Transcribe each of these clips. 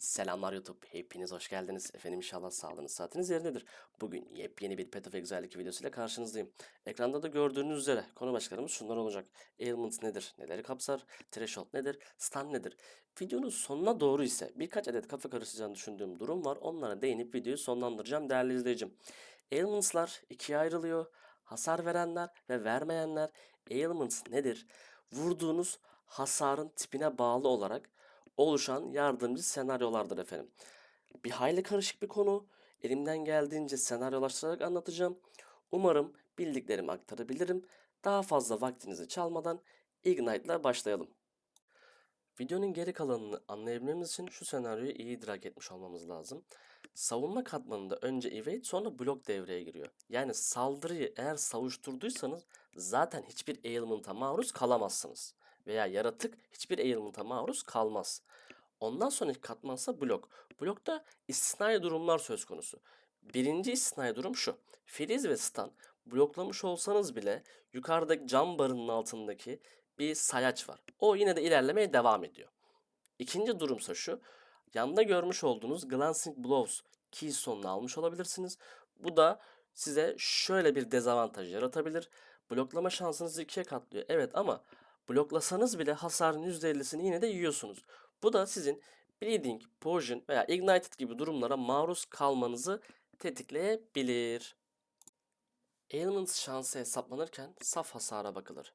Selamlar YouTube. Hepiniz hoş geldiniz. Efendim inşallah sağlığınız saatiniz yerindedir. Bugün yepyeni bir Path of 2 videosuyla karşınızdayım. Ekranda da gördüğünüz üzere konu başlıklarımız şunlar olacak. Ailment nedir? Neleri kapsar? Threshold nedir? Stun nedir? Videonun sonuna doğru ise birkaç adet kafa karışacağını düşündüğüm durum var. Onlara değinip videoyu sonlandıracağım değerli izleyicim. Ailments'lar ikiye ayrılıyor. Hasar verenler ve vermeyenler. Ailments nedir? Vurduğunuz hasarın tipine bağlı olarak oluşan yardımcı senaryolardır efendim. Bir hayli karışık bir konu. Elimden geldiğince senaryolaştırarak anlatacağım. Umarım bildiklerimi aktarabilirim. Daha fazla vaktinizi çalmadan Ignite'la başlayalım. Videonun geri kalanını anlayabilmemiz için şu senaryoyu iyi idrak etmiş olmamız lazım. Savunma katmanında önce evade sonra blok devreye giriyor. Yani saldırıyı eğer savuşturduysanız zaten hiçbir ailment'a maruz kalamazsınız. Veya yaratık hiçbir ailment'a maruz kalmaz. Ondan sonraki katmansa blok. Blokta istisnai durumlar söz konusu. Birinci istisnai durum şu. Freeze ve stun bloklamış olsanız bile yukarıdaki cam barının altındaki bir sayaç var. O yine de ilerlemeye devam ediyor. İkinci durumsa şu. Yanda görmüş olduğunuz Glancing Blows keystone'unu almış olabilirsiniz. Bu da size şöyle bir dezavantaj yaratabilir. Bloklama şansınızı ikiye katlıyor. Evet ama bloklasanız bile hasarın %50'sini yine de yiyorsunuz. Bu da sizin Bleeding, Poison veya Ignited gibi durumlara maruz kalmanızı tetikleyebilir. Ailment şansı hesaplanırken saf hasara bakılır.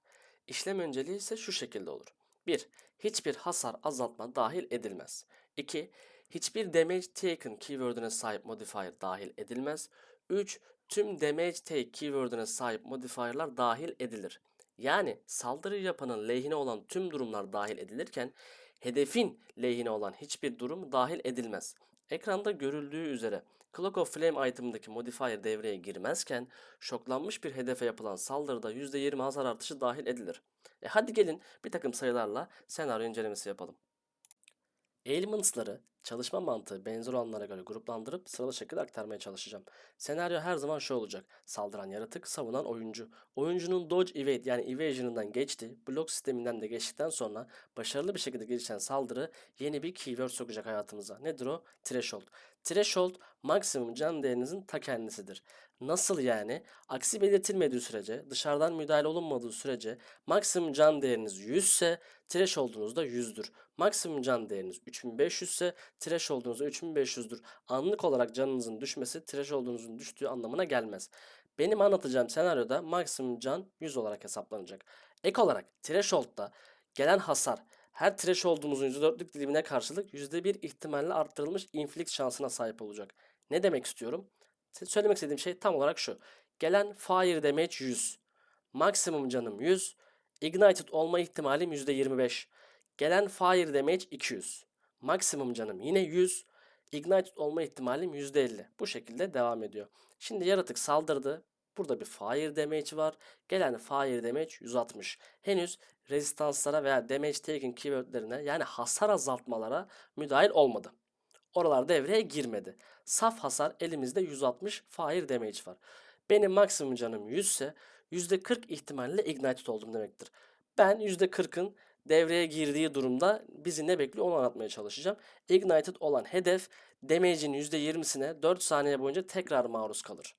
İşlem önceliği ise şu şekilde olur. 1. Hiçbir hasar azaltma dahil edilmez. 2. Hiçbir damage taken keyword'üne sahip modifier dahil edilmez. 3. Tüm damage take keyword'üne sahip modifier'lar dahil edilir. Yani saldırı yapanın lehine olan tüm durumlar dahil edilirken hedefin lehine olan hiçbir durum dahil edilmez. Ekranda görüldüğü üzere Clock of Flame item'daki modifier devreye girmezken şoklanmış bir hedefe yapılan saldırıda %20 hasar artışı dahil edilir. E hadi gelin bir takım sayılarla senaryo incelemesi yapalım. Elements'ları çalışma mantığı benzer olanlara göre gruplandırıp sıralı şekilde aktarmaya çalışacağım. Senaryo her zaman şu olacak. Saldıran yaratık, savunan oyuncu. Oyuncunun dodge evade yani evasion'ından geçti, blok sisteminden de geçtikten sonra başarılı bir şekilde gelişen saldırı yeni bir keyword sokacak hayatımıza. Nedir o? Threshold. Threshold maksimum can değerinizin ta kendisidir. Nasıl yani? Aksi belirtilmediği sürece, dışarıdan müdahale olunmadığı sürece maksimum can değeriniz 100 ise threshold'unuz da 100'dür. Maksimum can değeriniz 3500 ise threshold'unuz da 3500'dür. Anlık olarak canınızın düşmesi threshold'unuzun düştüğü anlamına gelmez. Benim anlatacağım senaryoda maksimum can 100 olarak hesaplanacak. Ek olarak threshold'da gelen hasar her threshold'umuzun %4'lük dilimine karşılık %1 ihtimalle arttırılmış inflict şansına sahip olacak. Ne demek istiyorum? Söylemek istediğim şey tam olarak şu. Gelen fire damage 100. Maksimum canım 100. Ignited olma ihtimalim %25. Gelen fire damage 200. Maksimum canım yine 100. Ignited olma ihtimalim %50. Bu şekilde devam ediyor. Şimdi yaratık saldırdı. Burada bir fire damage var. Gelen fire damage 160. Henüz rezistanslara veya damage taken keywordlerine yani hasar azaltmalara müdahil olmadı. Oralar devreye girmedi. Saf hasar elimizde 160 fire damage var. Benim maksimum canım 100 ise %40 ihtimalle ignited oldum demektir. Ben %40'ın devreye girdiği durumda bizi ne bekliyor onu anlatmaya çalışacağım. Ignited olan hedef damage'in %20'sine 4 saniye boyunca tekrar maruz kalır.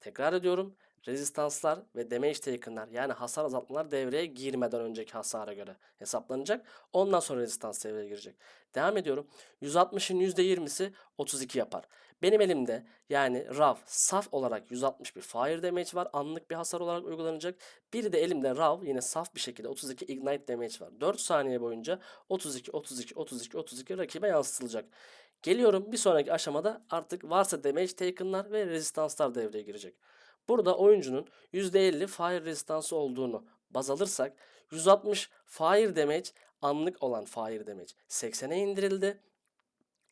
Tekrar ediyorum. Rezistanslar ve damage taken'lar yani hasar azaltmalar devreye girmeden önceki hasara göre hesaplanacak. Ondan sonra rezistans devreye girecek. Devam ediyorum. 160'ın %20'si 32 yapar. Benim elimde yani RAV saf olarak 160 bir fire damage var. Anlık bir hasar olarak uygulanacak. Bir de elimde RAV yine saf bir şekilde 32 ignite damage var. 4 saniye boyunca 32 32 32 32 rakibe yansıtılacak. Geliyorum bir sonraki aşamada artık varsa damage taken'lar ve rezistanslar devreye girecek. Burada oyuncunun %50 fire rezistansı olduğunu baz alırsak 160 fire damage anlık olan fire damage 80'e indirildi.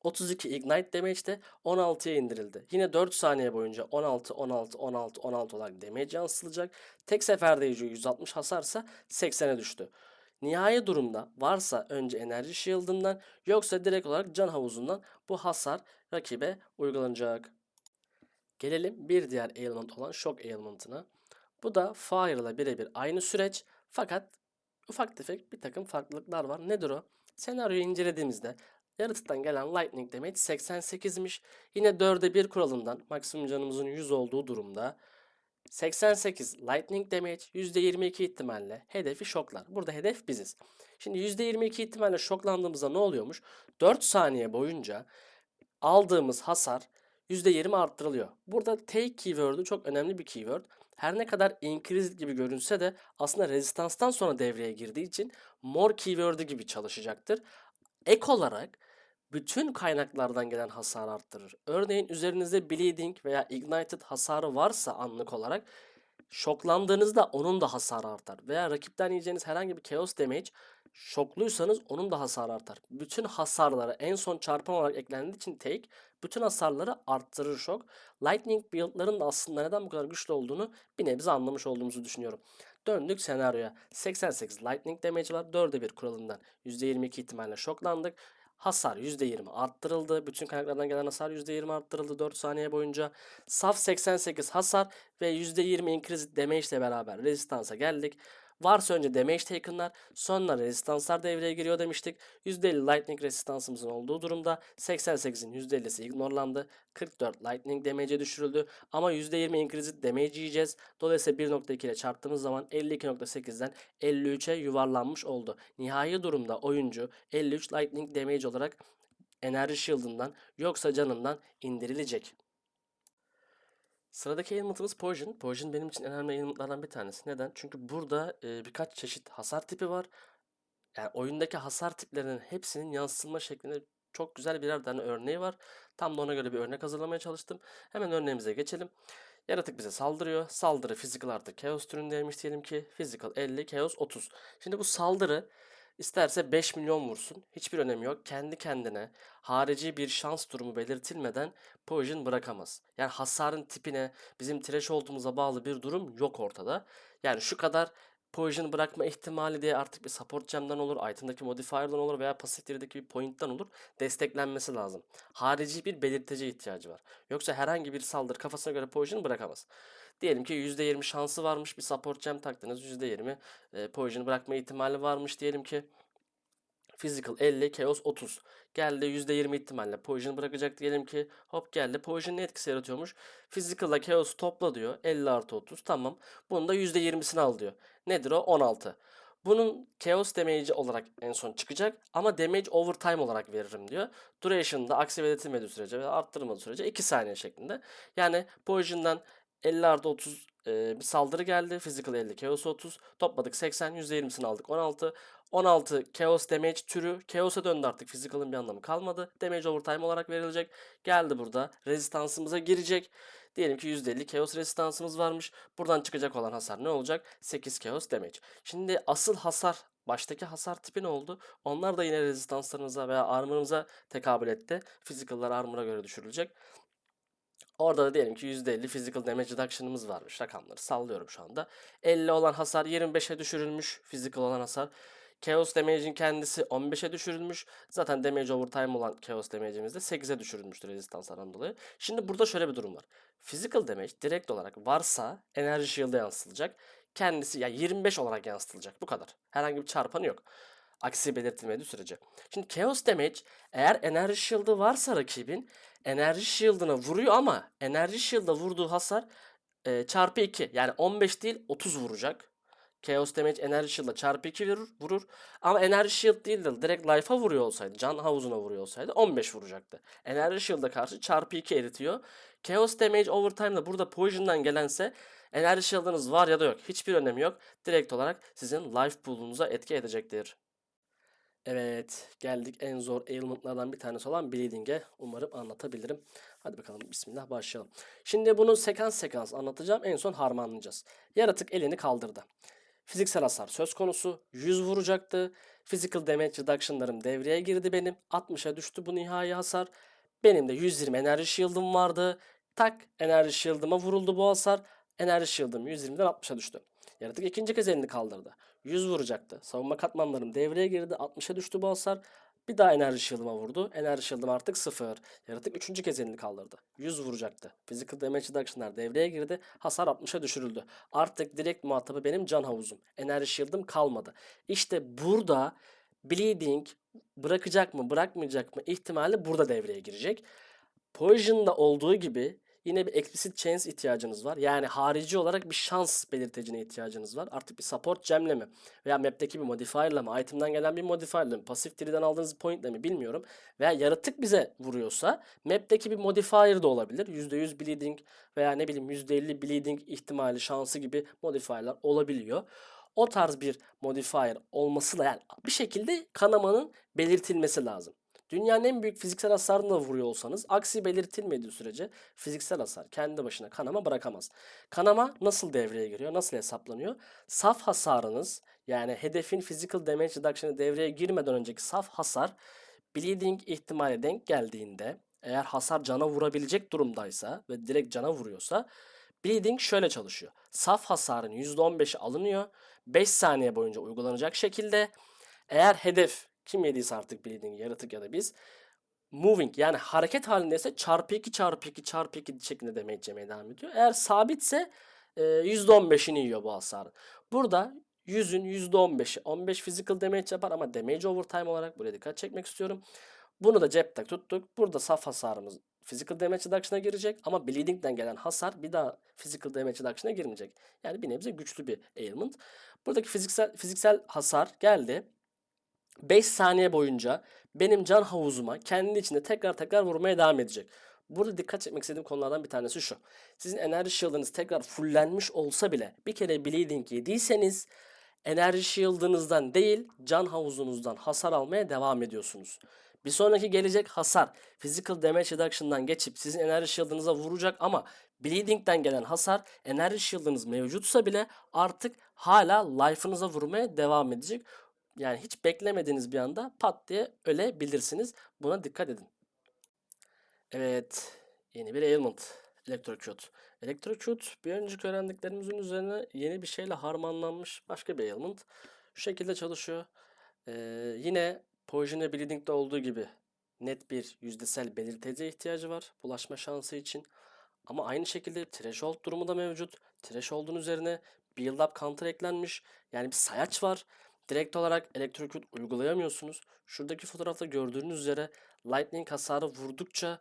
32 ignite damage de 16'ya indirildi. Yine 4 saniye boyunca 16 16 16 16 olarak damage yansıtılacak. Tek seferde 160 hasarsa 80'e düştü. Nihai durumda varsa önce enerji shield'ından yoksa direkt olarak can havuzundan bu hasar rakibe uygulanacak. Gelelim bir diğer ailment olan shock ailment'ına. Bu da fire ile birebir aynı süreç fakat ufak tefek bir takım farklılıklar var. Nedir o? Senaryoyu incelediğimizde Yaratıktan gelen lightning damage 88'miş. Yine 4'e 1 kuralından maksimum canımızın 100 olduğu durumda 88 lightning damage %22 ihtimalle hedefi şoklar. Burada hedef biziz. Şimdi %22 ihtimalle şoklandığımızda ne oluyormuş? 4 saniye boyunca aldığımız hasar %20 arttırılıyor. Burada take keyword'ü çok önemli bir keyword. Her ne kadar increase gibi görünse de aslında rezistanstan sonra devreye girdiği için more keyword'ü gibi çalışacaktır. Ek olarak bütün kaynaklardan gelen hasar arttırır. Örneğin üzerinizde bleeding veya ignited hasarı varsa anlık olarak şoklandığınızda onun da hasarı artar. Veya rakipten yiyeceğiniz herhangi bir chaos damage şokluysanız onun da hasarı artar. Bütün hasarları en son çarpan olarak eklendiği için take bütün hasarları arttırır şok. Lightning build'ların da aslında neden bu kadar güçlü olduğunu bir nebze anlamış olduğumuzu düşünüyorum. Döndük senaryoya. 88 lightning damage var. 4'e 1 kuralından %22 ihtimalle şoklandık. Hasar %20 arttırıldı. Bütün kaynaklardan gelen hasar %20 arttırıldı 4 saniye boyunca. Saf 88 hasar ve %20 increase damage ile beraber rezistansa geldik. Varsa önce damage taken'lar sonra rezistanslar devreye giriyor demiştik. %50 lightning resistansımızın olduğu durumda 88'in %50'si ignorlandı. 44 lightning damage'e düşürüldü. Ama %20 increase damage yiyeceğiz. Dolayısıyla 1.2 ile çarptığımız zaman 52.8'den 53'e yuvarlanmış oldu. Nihai durumda oyuncu 53 lightning damage olarak enerji shield'ından yoksa canından indirilecek. Sıradaki elementimiz Poison. Poison benim için en önemli elementlerden bir tanesi. Neden? Çünkü burada e, birkaç çeşit hasar tipi var. Yani oyundaki hasar tiplerinin hepsinin yansıtılma şeklinde çok güzel birer tane örneği var. Tam da ona göre bir örnek hazırlamaya çalıştım. Hemen örneğimize geçelim. Yaratık bize saldırıyor. Saldırı physical artı chaos türündeymiş diyelim ki. Physical 50, chaos 30. Şimdi bu saldırı isterse 5 milyon vursun. Hiçbir önemi yok. Kendi kendine harici bir şans durumu belirtilmeden poison bırakamaz. Yani hasarın tipine, bizim trash olduğumuza bağlı bir durum yok ortada. Yani şu kadar poison bırakma ihtimali diye artık bir support gem'den olur, item'daki modifier'dan olur veya pasiflerdeki bir point'ten olur. Desteklenmesi lazım. Harici bir belirtece ihtiyacı var. Yoksa herhangi bir saldırı kafasına göre poison bırakamaz. Diyelim ki %20 şansı varmış bir support gem taktınız. %20 e, poison bırakma ihtimali varmış diyelim ki. Physical 50, Chaos 30. Geldi %20 ihtimalle Poison bırakacak diyelim ki. Hop geldi. Poison ne etkisi yaratıyormuş? Physical'la Chaos topla diyor. 50 artı 30. Tamam. Bunun da %20'sini al diyor. Nedir o? 16. Bunun Chaos Damage olarak en son çıkacak ama Damage Overtime olarak veririm diyor. Duration'da aktive edilmediği sürece veya arttırılmadığı sürece 2 saniye şeklinde. Yani Poison'dan 50 artı 30 e, bir saldırı geldi. Physical 50, Chaos 30. Topladık 80, %20'sini aldık 16. 16 Chaos Damage türü. Chaos'a döndü artık. Physical'ın bir anlamı kalmadı. Damage Overtime olarak verilecek. Geldi burada. Rezistansımıza girecek. Diyelim ki %50 Chaos resistansımız varmış. Buradan çıkacak olan hasar ne olacak? 8 Chaos Damage. Şimdi asıl hasar Baştaki hasar tipi ne oldu? Onlar da yine rezistanslarımıza veya armor'ımıza tekabül etti. Physical'lar armor'a göre düşürülecek. Orada da diyelim ki %50 physical damage reduction'ımız varmış. Rakamları sallıyorum şu anda. 50 olan hasar 25'e düşürülmüş. Physical olan hasar. Chaos damage'in kendisi 15'e düşürülmüş. Zaten damage overtime olan chaos damage'imiz de 8'e düşürülmüştür rezistanslardan dolayı. Şimdi burada şöyle bir durum var. Physical damage direkt olarak varsa enerji shield'a yansıtılacak. Kendisi yani 25 olarak yansıtılacak. Bu kadar. Herhangi bir çarpanı yok. Aksi belirtilmediği sürece. Şimdi Chaos Damage eğer enerji shield'ı varsa rakibin enerji shield'ına vuruyor ama enerji shield'a vurduğu hasar e, çarpı 2 yani 15 değil 30 vuracak. Chaos Damage enerji shield'a çarpı 2 vurur, vurur. Ama enerji shield değil de direkt life'a vuruyor olsaydı, can havuzuna vuruyor olsaydı 15 vuracaktı. Enerji shield'a karşı çarpı 2 eritiyor. Chaos Damage Overtime'da burada Poison'dan gelense enerji shield'ınız var ya da yok. Hiçbir önemi yok. Direkt olarak sizin life pool'unuza etki edecektir. Evet, geldik en zor ailment'lardan bir tanesi olan bleeding'e. Umarım anlatabilirim. Hadi bakalım bismillah başlayalım. Şimdi bunu sekans sekans anlatacağım. En son harmanlayacağız. Yaratık elini kaldırdı. Fiziksel hasar söz konusu. 100 vuracaktı. Physical damage reduction'larım devreye girdi benim. 60'a düştü bu nihai hasar. Benim de 120 enerji shield'ım vardı. Tak enerji shield'ıma vuruldu bu hasar. Enerji shield'ım 120'den 60'a düştü. Yaratık ikinci kez elini kaldırdı. 100 vuracaktı. Savunma katmanlarım devreye girdi. 60'a düştü bu hasar. Bir daha enerji shield'ıma vurdu. Enerji shield'ım artık 0. Yaratık üçüncü kez elini kaldırdı. 100 vuracaktı. Physical damage reduction'lar devreye girdi. Hasar 60'a düşürüldü. Artık direkt muhatabı benim can havuzum. Enerji shield'ım kalmadı. İşte burada bleeding bırakacak mı bırakmayacak mı ihtimali burada devreye girecek. Poison'da olduğu gibi yine bir explicit chance ihtiyacınız var. Yani harici olarak bir şans belirtecine ihtiyacınız var. Artık bir support gemle mi veya map'teki bir modifier'la mı, item'dan gelen bir modifier'la mı, pasif tree'den aldığınız point'le mi bilmiyorum. Veya yaratık bize vuruyorsa map'teki bir modifier de olabilir. %100 bleeding veya ne bileyim %50 bleeding ihtimali, şansı gibi modifier'lar olabiliyor. O tarz bir modifier olması da yani bir şekilde kanamanın belirtilmesi lazım. Dünyanın en büyük fiziksel hasarını da vuruyor olsanız aksi belirtilmediği sürece fiziksel hasar kendi başına kanama bırakamaz. Kanama nasıl devreye giriyor? Nasıl hesaplanıyor? Saf hasarınız yani hedefin physical damage reduction'ı devreye girmeden önceki saf hasar bleeding ihtimali denk geldiğinde eğer hasar cana vurabilecek durumdaysa ve direkt cana vuruyorsa bleeding şöyle çalışıyor. Saf hasarın %15'i alınıyor. 5 saniye boyunca uygulanacak şekilde eğer hedef kim yediyse artık bleeding yaratık ya da biz moving yani hareket halindeyse çarpı 2 çarpı 2 çarpı 2 şeklinde damage yemeye devam ediyor. Eğer sabitse e, %15'ini yiyor bu hasarın. Burada 100'ün %15'i 15 physical damage yapar ama damage overtime olarak buraya dikkat çekmek istiyorum. Bunu da cepte tuttuk. Burada saf hasarımız physical damage reduction'a girecek ama bleeding'den gelen hasar bir daha physical damage reduction'a girmeyecek. Yani bir nebze güçlü bir ailment. Buradaki fiziksel fiziksel hasar geldi. 5 saniye boyunca benim can havuzuma kendi içinde tekrar tekrar vurmaya devam edecek. Burada dikkat çekmek istediğim konulardan bir tanesi şu. Sizin enerji shield'ınız tekrar fullenmiş olsa bile bir kere bleeding yediyseniz enerji shield'ınızdan değil can havuzunuzdan hasar almaya devam ediyorsunuz. Bir sonraki gelecek hasar physical damage reduction'dan geçip sizin enerji shield'ınıza vuracak ama bleeding'den gelen hasar enerji shield'ınız mevcutsa bile artık hala life'ınıza vurmaya devam edecek. Yani hiç beklemediğiniz bir anda pat diye ölebilirsiniz. Buna dikkat edin. Evet. Yeni bir ailment. Electrocute. Electrocute bir önceki öğrendiklerimizin üzerine yeni bir şeyle harmanlanmış başka bir ailment. Şu şekilde çalışıyor. Ee, yine Poison ve Bleeding'de olduğu gibi net bir yüzdesel belirteciye ihtiyacı var bulaşma şansı için. Ama aynı şekilde threshold durumu da mevcut. Threshold'un üzerine build up counter eklenmiş. Yani bir sayaç var. Direkt olarak Electrocute uygulayamıyorsunuz. Şuradaki fotoğrafta gördüğünüz üzere Lightning hasarı vurdukça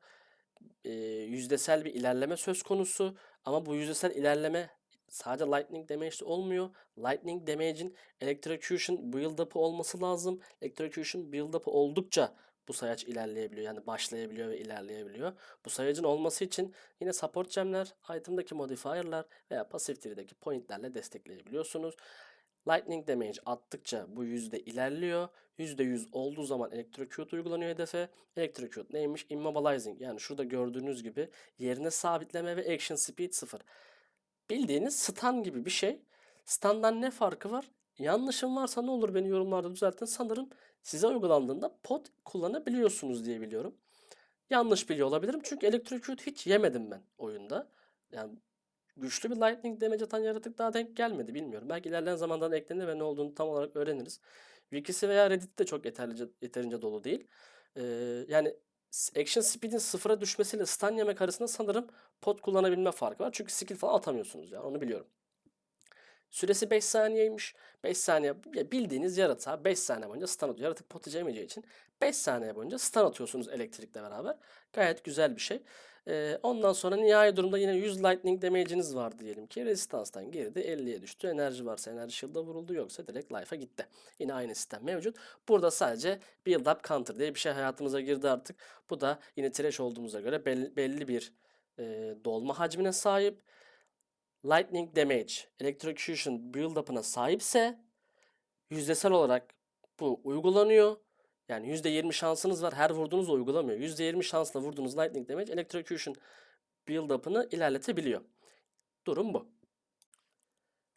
e, yüzdesel bir ilerleme söz konusu. Ama bu yüzdesel ilerleme sadece Lightning Damage'de olmuyor. Lightning Damage'in Electrocution build-up'ı olması lazım. Electrocution build-up'ı oldukça bu sayaç ilerleyebiliyor. Yani başlayabiliyor ve ilerleyebiliyor. Bu sayacın olması için yine support gemler, item'daki modifier'lar veya passive tree'deki point'lerle destekleyebiliyorsunuz. Lightning damage attıkça bu yüzde ilerliyor. %100 olduğu zaman electrocute uygulanıyor hedefe. Electrocute neymiş? Immobilizing. Yani şurada gördüğünüz gibi yerine sabitleme ve action speed 0. Bildiğiniz stun gibi bir şey. Stun'dan ne farkı var? Yanlışım varsa ne olur beni yorumlarda düzeltin. Sanırım size uygulandığında pot kullanabiliyorsunuz diye biliyorum. Yanlış biliyor olabilirim. Çünkü electrocute hiç yemedim ben oyunda. Yani güçlü bir lightning damage atan yaratık daha denk gelmedi bilmiyorum. Belki ilerleyen zamandan eklenir ve ne olduğunu tam olarak öğreniriz. Wiki'si veya Reddit de çok yeterlice, yeterince dolu değil. Ee, yani action speed'in sıfıra düşmesiyle stun yemek arasında sanırım pot kullanabilme farkı var. Çünkü skill falan atamıyorsunuz yani onu biliyorum. Süresi 5 saniyeymiş. 5 saniye ya bildiğiniz yaratığa 5 saniye boyunca stun atıyor. Yaratık pot için 5 saniye boyunca stun atıyorsunuz elektrikle beraber. Gayet güzel bir şey. Ee, ondan sonra nihai durumda yine 100 lightning damage'iniz var diyelim ki. Resistance'dan geride 50'ye düştü. Enerji varsa enerji shield'a vuruldu yoksa direkt life'a gitti. Yine aynı sistem mevcut. Burada sadece build up counter diye bir şey hayatımıza girdi artık. Bu da yine trash olduğumuza göre belli, belli bir e, dolma hacmine sahip. Lightning damage, electrocution build up'ına sahipse yüzdesel olarak bu uygulanıyor. Yani %20 şansınız var. Her vurduğunuzda uygulamıyor. %20 şansla vurduğunuz lightning damage electrocution build up'ını ilerletebiliyor. Durum bu.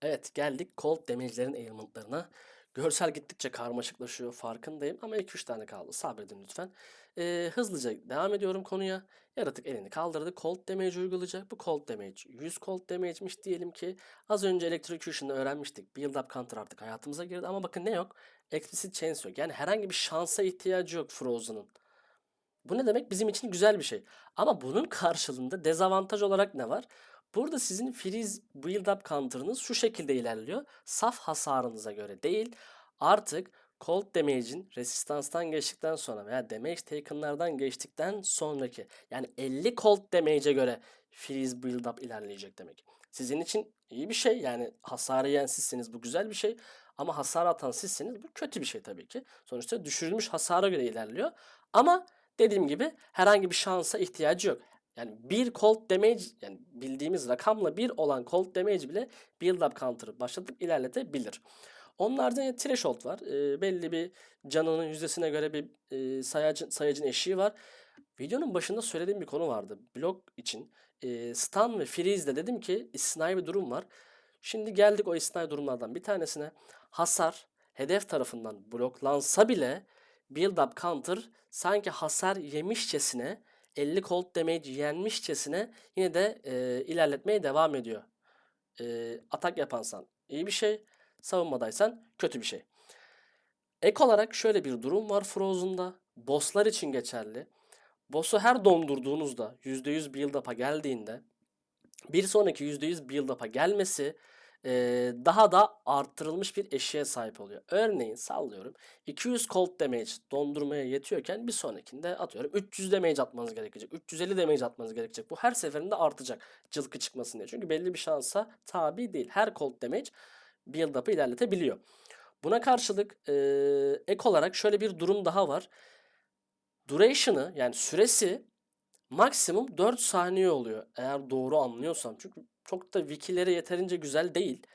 Evet geldik cold damage'lerin ailment'larına. Görsel gittikçe karmaşıklaşıyor farkındayım ama 2-3 tane kaldı. Sabredin lütfen. Ee, hızlıca devam ediyorum konuya. Yaratık elini kaldırdı. Cold damage uygulayacak. Bu cold damage 100 cold damage'miş diyelim ki. Az önce electrocution'ı öğrenmiştik. Build up counter artık hayatımıza girdi ama bakın ne yok? Explicit chance yok. Yani herhangi bir şansa ihtiyacı yok Frozen'ın. Bu ne demek? Bizim için güzel bir şey. Ama bunun karşılığında dezavantaj olarak ne var? Burada sizin freeze build up counter'ınız şu şekilde ilerliyor. Saf hasarınıza göre değil. Artık Cold Damage'in Resistance'dan geçtikten sonra veya Damage Taken'lardan geçtikten sonraki yani 50 Cold Damage'e göre Freeze Build Up ilerleyecek demek. Sizin için iyi bir şey yani hasarı yiyen sizsiniz bu güzel bir şey ama hasar atan sizsiniz bu kötü bir şey tabii ki. Sonuçta düşürülmüş hasara göre ilerliyor ama dediğim gibi herhangi bir şansa ihtiyacı yok. Yani bir cold damage yani bildiğimiz rakamla bir olan cold damage bile build up counter'ı başlatıp ilerletebilir. Onlardan yine threshold var. E, belli bir canının yüzdesine göre bir e, sayacın, sayacın eşiği var. Videonun başında söylediğim bir konu vardı. Blok için e, stun ve freeze'de dedim ki istisnai bir durum var. Şimdi geldik o istisnai durumlardan bir tanesine. Hasar hedef tarafından bloklansa bile build up counter sanki hasar yemişçesine 50 cold damage yenmişçesine yine de e, ilerletmeye devam ediyor. E, atak yapansan iyi bir şey, savunmadaysan kötü bir şey. Ek olarak şöyle bir durum var Frozen'da. Bosslar için geçerli. Boss'u her dondurduğunuzda %100 build up'a geldiğinde bir sonraki %100 build up'a gelmesi e, daha da arttırılmış bir eşiğe sahip oluyor. Örneğin sallıyorum 200 cold damage dondurmaya yetiyorken bir sonrakinde atıyorum 300 damage atmanız gerekecek. 350 damage atmanız gerekecek. Bu her seferinde artacak cılkı çıkmasın diye. Çünkü belli bir şansa tabi değil. Her cold damage build up'ı ilerletebiliyor. Buna karşılık e, ek olarak şöyle bir durum daha var. Duration'ı yani süresi maksimum 4 saniye oluyor. Eğer doğru anlıyorsam. Çünkü çok da wikileri yeterince güzel değil.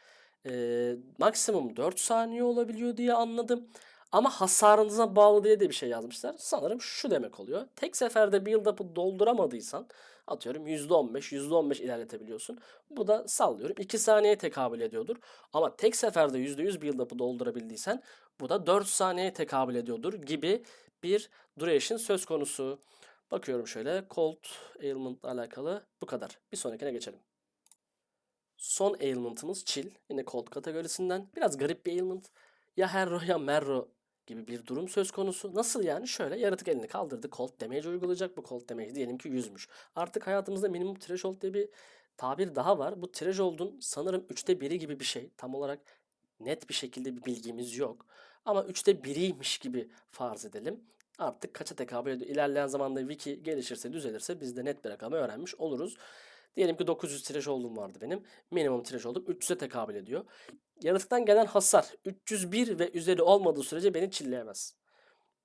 Ee, maksimum 4 saniye olabiliyor diye anladım. Ama hasarınıza bağlı diye de bir şey yazmışlar. Sanırım şu demek oluyor. Tek seferde build up'ı dolduramadıysan atıyorum %15, %15 ilerletebiliyorsun. Bu da sallıyorum 2 saniyeye tekabül ediyordur. Ama tek seferde %100 build up'ı doldurabildiysen bu da 4 saniyeye tekabül ediyordur gibi bir duration söz konusu. Bakıyorum şöyle cold ailment ile alakalı bu kadar. Bir sonrakine geçelim. Son ailment'ımız chill. Yine cold kategorisinden. Biraz garip bir ailment. Ya herro ya merro gibi bir durum söz konusu. Nasıl yani? Şöyle yaratık elini kaldırdı. Cold damage uygulayacak. Bu cold damage diyelim ki 100'müş. Artık hayatımızda minimum threshold diye bir tabir daha var. Bu threshold'un sanırım 3'te 1'i gibi bir şey. Tam olarak net bir şekilde bir bilgimiz yok. Ama 3'te 1'iymiş gibi farz edelim. Artık kaça tekabül ediyor? İlerleyen zamanda wiki gelişirse, düzelirse biz de net bir rakamı öğrenmiş oluruz. Diyelim ki 900 threshold'um vardı benim. Minimum threshold'um 300'e tekabül ediyor. Yaratıktan gelen hasar 301 ve üzeri olmadığı sürece beni çilleyemez.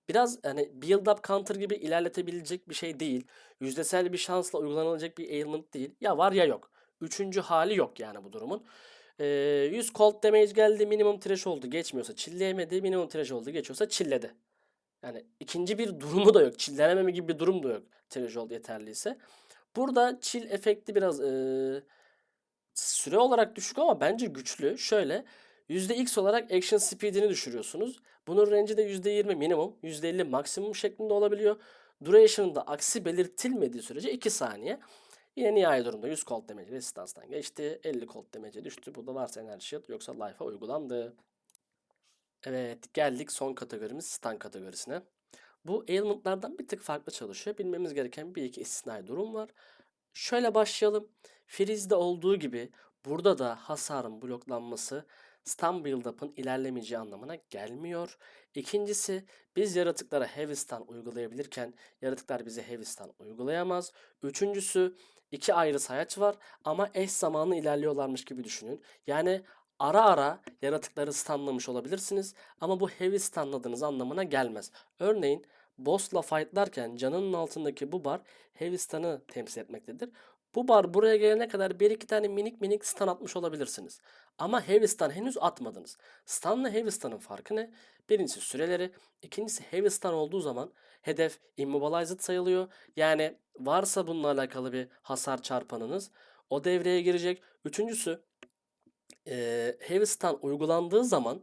Biraz hani build up counter gibi ilerletebilecek bir şey değil. Yüzdesel bir şansla uygulanılacak bir ailment değil. Ya var ya yok. Üçüncü hali yok yani bu durumun. Ee, 100 cold damage geldi minimum threshold'u geçmiyorsa çilleyemedi. Minimum threshold'u geçiyorsa çilledi. Yani ikinci bir durumu da yok. Çillenememe gibi bir durum da yok. Threshold yeterliyse. Burada chill efekti biraz e, süre olarak düşük ama bence güçlü. Şöyle %x olarak action speed'ini düşürüyorsunuz. Bunun range'i de %20 minimum, %50 maksimum şeklinde olabiliyor. Duration'ın da aksi belirtilmediği sürece 2 saniye. Yine nihai durumda 100 cold damage resistance'dan geçti. 50 cold damage'e düştü. Burada varsa enerji yoksa life'a uygulandı. Evet geldik son kategorimiz stun kategorisine. Bu ailment'lardan bir tık farklı çalışıyor. Bilmemiz gereken bir iki istisnai durum var. Şöyle başlayalım. Freeze'de olduğu gibi burada da hasarın bloklanması stun build-up'ın ilerlemeyeceği anlamına gelmiyor. İkincisi biz yaratıklara heavy stun uygulayabilirken yaratıklar bize heavy stun uygulayamaz. Üçüncüsü iki ayrı sayaç var ama eş zamanlı ilerliyorlarmış gibi düşünün. Yani ara ara yaratıkları stunlamış olabilirsiniz ama bu heavy stunladığınız anlamına gelmez. Örneğin boss'la fightlarken canının altındaki bu bar heavy stun'ı temsil etmektedir. Bu bar buraya gelene kadar bir iki tane minik minik stun atmış olabilirsiniz. Ama heavy stun henüz atmadınız. Stun'la heavy stun'ın farkı ne? Birincisi süreleri, ikincisi heavy stun olduğu zaman hedef immobilized sayılıyor. Yani varsa bununla alakalı bir hasar çarpanınız o devreye girecek. Üçüncüsü e, heavy stun uygulandığı zaman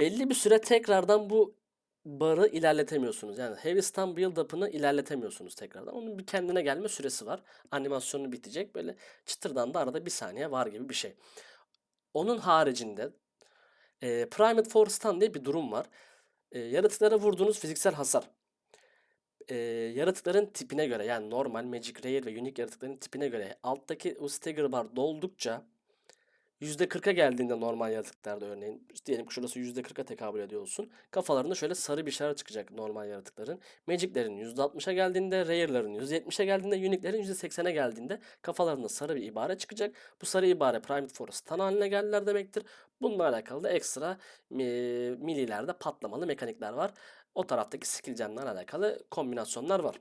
belli bir süre tekrardan bu barı ilerletemiyorsunuz. Yani heavy stun build up'ını ilerletemiyorsunuz tekrardan. Onun bir kendine gelme süresi var. Animasyonu bitecek. Böyle çıtırdan da arada bir saniye var gibi bir şey. Onun haricinde e, Primate for Stun diye bir durum var. E, yaratıklara vurduğunuz fiziksel hasar. E, yaratıkların tipine göre yani normal, magic, rare ve unique yaratıkların tipine göre alttaki o stagger bar doldukça %40'a geldiğinde normal yaratıklarda örneğin diyelim ki şurası %40'a tekabül ediyor olsun. Kafalarında şöyle sarı bir işaret çıkacak normal yaratıkların. Magic'lerin %60'a geldiğinde, Rare'ların %70'e geldiğinde, Unique'lerin %80'e geldiğinde kafalarında sarı bir ibare çıkacak. Bu sarı ibare Primate Force stun haline geldiler demektir. Bununla alakalı da ekstra e, millilerde patlamalı mekanikler var. O taraftaki skill gem'lerle alakalı kombinasyonlar var.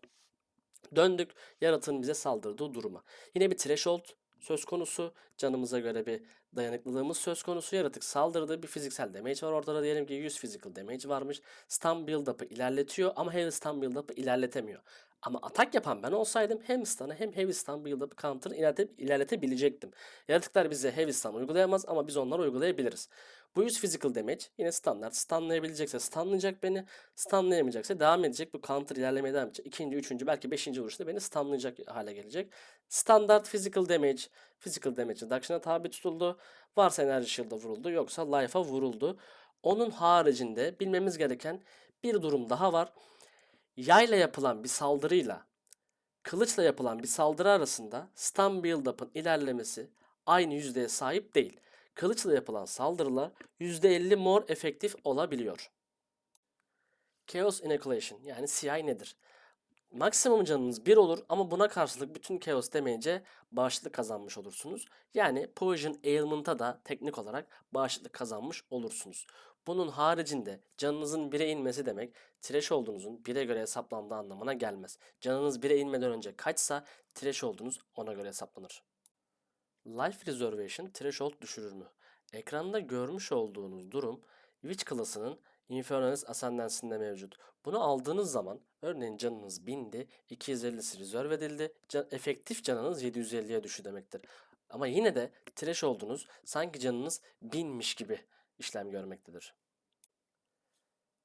Döndük yaratığın bize saldırdığı duruma. Yine bir threshold söz konusu. Canımıza göre bir dayanıklılığımız söz konusu. Yaratık saldırdı. Bir fiziksel damage var ortada. Diyelim ki 100 physical damage varmış. Stun build-up'ı ilerletiyor ama heavy stun build-up'ı ilerletemiyor. Ama atak yapan ben olsaydım hem stun'ı hem heavy stun build-up counter'ı ilerlete, ilerletebilecektim. Yaratıklar bize heavy stun uygulayamaz ama biz onları uygulayabiliriz. Bu 100 physical damage yine standart. Stunlayabilecekse stunlayacak beni. Stunlayamayacaksa devam edecek. Bu counter ilerlemeye devam edecek. İkinci, üçüncü belki beşinci vuruşta beni stunlayacak hale gelecek. Standart physical damage. Physical damage reduction'a tabi tutuldu. Varsa enerji shield'a vuruldu. Yoksa life'a vuruldu. Onun haricinde bilmemiz gereken bir durum daha var. Yayla yapılan bir saldırıyla kılıçla yapılan bir saldırı arasında stun build-up'ın ilerlemesi aynı yüzdeye sahip değil. Kılıçla yapılan saldırılar %50 more efektif olabiliyor. Chaos Inoculation yani CI nedir? Maksimum canınız 1 olur ama buna karşılık bütün Chaos damage'e bağışıklık kazanmış olursunuz. Yani Poison Ailment'a da teknik olarak bağışıklık kazanmış olursunuz. Bunun haricinde canınızın 1'e inmesi demek trash olduğunuzun 1'e göre hesaplandığı anlamına gelmez. Canınız 1'e inmeden önce kaçsa trash olduğunuz ona göre hesaplanır. Life Reservation threshold düşürür mü? Ekranda görmüş olduğunuz durum Witch klasının Infernalis Ascendance'inde mevcut. Bunu aldığınız zaman örneğin canınız 1000'di, 250'si rezerv edildi, can, efektif canınız 750'ye düşü demektir. Ama yine de trash oldunuz sanki canınız 1000'miş gibi işlem görmektedir.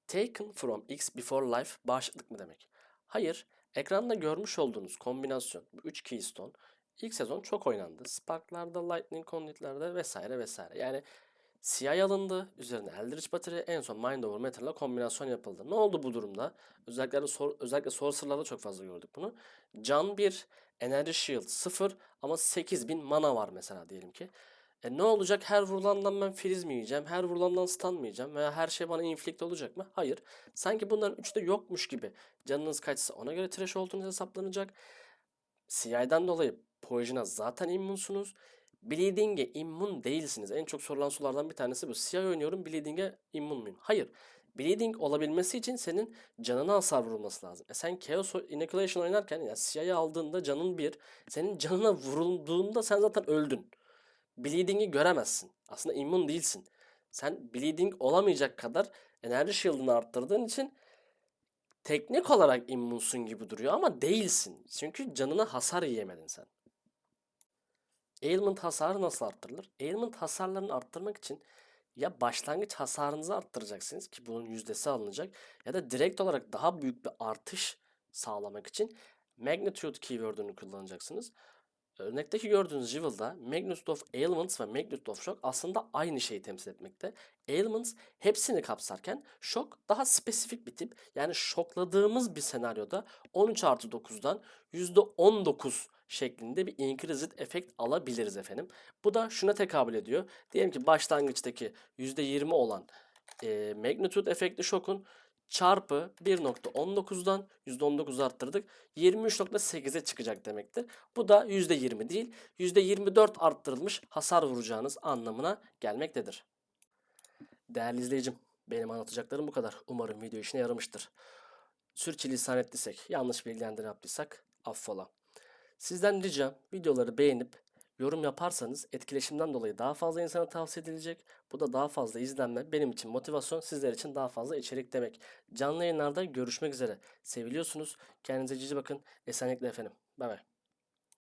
Taken from X before life bağışıklık mı demek? Hayır, ekranda görmüş olduğunuz kombinasyon, bu 3 keystone ilk sezon çok oynandı. Spark'larda, Lightning Conduit'lerde vesaire vesaire. Yani CI alındı. Üzerine Eldritch Battery en son Mind Over Matter'la kombinasyon yapıldı. Ne oldu bu durumda? Özellikle, sor, özellikle Sorcerer'larda çok fazla gördük bunu. Can 1, Energy Shield 0 ama 8000 mana var mesela diyelim ki. E ne olacak? Her vurulandan ben freeze mi yiyeceğim? Her vurulandan stun mı yiyeceğim? Veya her şey bana inflict olacak mı? Hayır. Sanki bunların üçü de yokmuş gibi. Canınız kaçsa ona göre trash olduğunuz hesaplanacak. CI'den dolayı Poison'a zaten immunsunuz. Bleeding'e immun değilsiniz. En çok sorulan sorulardan bir tanesi bu. CI oynuyorum Bleeding'e immun muyum? Hayır. Bleeding olabilmesi için senin canına hasar vurulması lazım. E sen Chaos Inoculation oynarken yani CI'yi aldığında canın bir, senin canına vurulduğunda sen zaten öldün. Bleeding'i göremezsin. Aslında immun değilsin. Sen bleeding olamayacak kadar enerji shield'ını arttırdığın için teknik olarak immunsun gibi duruyor ama değilsin. Çünkü canına hasar yiyemedin sen. Ailment hasarı nasıl arttırılır? Ailment hasarlarını arttırmak için ya başlangıç hasarınızı arttıracaksınız ki bunun yüzdesi alınacak ya da direkt olarak daha büyük bir artış sağlamak için magnitude keyword'ünü kullanacaksınız. Örnekteki gördüğünüz Jivel'da Magnitude of Ailments ve Magnitude of Shock aslında aynı şeyi temsil etmekte. Ailments hepsini kapsarken Shock daha spesifik bir tip. Yani şokladığımız bir senaryoda 13 artı 9'dan %19 şeklinde bir increased efekt alabiliriz efendim. Bu da şuna tekabül ediyor. Diyelim ki başlangıçtaki %20 olan e, magnitude efekti şokun çarpı 1.19'dan %19 arttırdık. 23.8'e çıkacak demektir. Bu da %20 değil %24 arttırılmış hasar vuracağınız anlamına gelmektedir. Değerli izleyicim benim anlatacaklarım bu kadar. Umarım video işine yaramıştır. Sürçülisan ettiysek, yanlış bilgilendirme yaptıysak affola. Sizden ricam videoları beğenip yorum yaparsanız etkileşimden dolayı daha fazla insana tavsiye edilecek. Bu da daha fazla izlenme benim için motivasyon sizler için daha fazla içerik demek. Canlı yayınlarda görüşmek üzere. Seviliyorsunuz. Kendinize cici bakın. Esenlikle efendim. Bay bay.